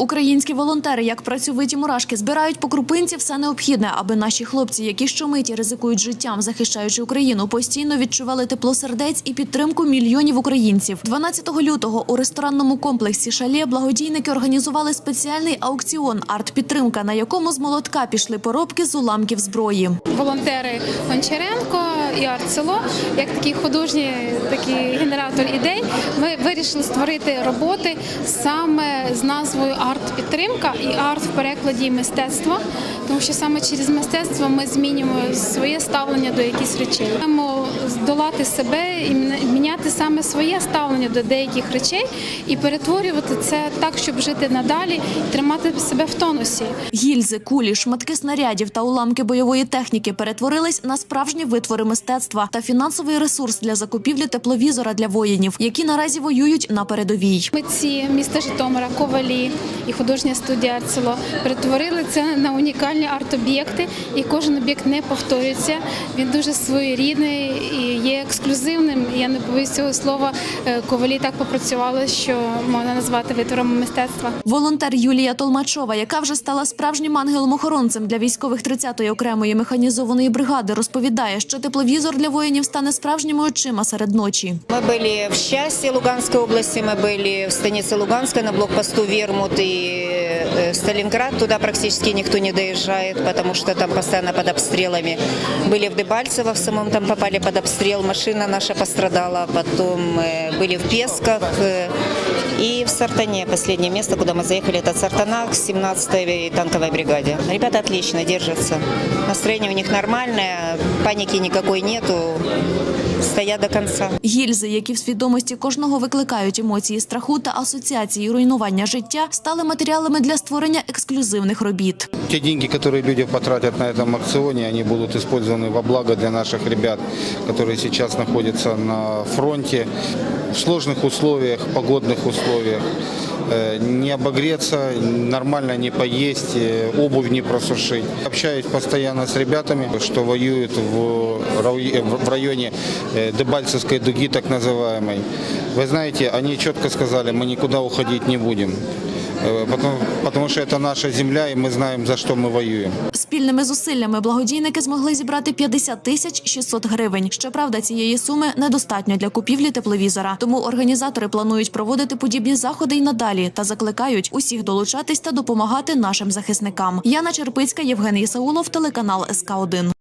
Українські волонтери, як працьовиті мурашки, збирають по крупинці все необхідне, аби наші хлопці, які щомиті ризикують життям, захищаючи Україну, постійно відчували тепло сердець і підтримку мільйонів українців. 12 лютого у ресторанному комплексі Шалє благодійники організували спеціальний аукціон арт-підтримка, на якому з молотка пішли поробки з уламків зброї. волонтери Гончаренко і Артсело, як такий художній такий генератор ідей, ми вирішили створити роботи саме з назвою Арт-підтримка і арт в перекладі мистецтво, тому що саме через мистецтво ми змінюємо своє ставлення до якихось речей. Маємо здолати себе і міняти саме своє ставлення до деяких речей і перетворювати це так, щоб жити надалі і тримати себе в тонусі. Гільзи, кулі, шматки снарядів та уламки бойової техніки перетворились на справжні витвори мистецтва та фінансовий ресурс для закупівлі тепловізора для воїнів, які наразі воюють на передовій. Митці міста Житомира, ковалі і художня студія «Арцело» перетворили це на унікальні арт-об'єкти, і кожен об'єкт не повторюється. Він дуже своєрідний і є ексклюзивним. Я не боюсь цього слова. Е, Ковалі так попрацювали, що можна назвати витвором мистецтва. Волонтер Юлія Толмачова, яка вже стала справжнім ангелом-охоронцем для військових 30-ї окремої механізованої бригади, розповідає, що тепловізор для воїнів стане справжніми очима серед ночі. Мы были в Счастье Луганской области, мы были в станице Луганской на блокпосту Вермут и э, Сталинград. Туда практически никто не доезжает, потому что там постоянно под обстрелами. Были в Дебальцево, в самом там попали под обстрел, машина наша пострадала. Потом э, были в Песках э, и в Сартане. Последнее место, куда мы заехали, это Сартана к 17-й танковой бригаде. Ребята отлично держатся. Настроение у них нормальное, паники никакой нету. Стоят до конца. Гільзи, які в свідомості кожного викликають емоції страху та асоціації руйнування життя, стали матеріалами для створення ексклюзивних робіт. Те деньги, которые люди потратят на этом аукционе, они будут использованы во благо для наших ребят, которые сейчас находятся на фронте в сложных условиях, погодных условиях. Э, Не обогреться, нормально не поесть, э, обувь не просушить. Общаюсь постоянно с ребятами, что воюют в рай- в районе э, Дебальцевской дуги, так называемой. Вы знаете, они четко сказали, мы никуда уходить не будем. Э, Потому, потому что это наша земля, и мы знаем, за что мы воюем. Спільними зусиллями благодійники змогли зібрати 50 тисяч 600 гривень. Щоправда, цієї суми недостатньо для купівлі тепловізора. Тому організатори планують проводити подібні заходи й надалі та закликають усіх долучатись та допомагати нашим захисникам. Яна Черпицька, Євген Єсаулов, телеканал СК 1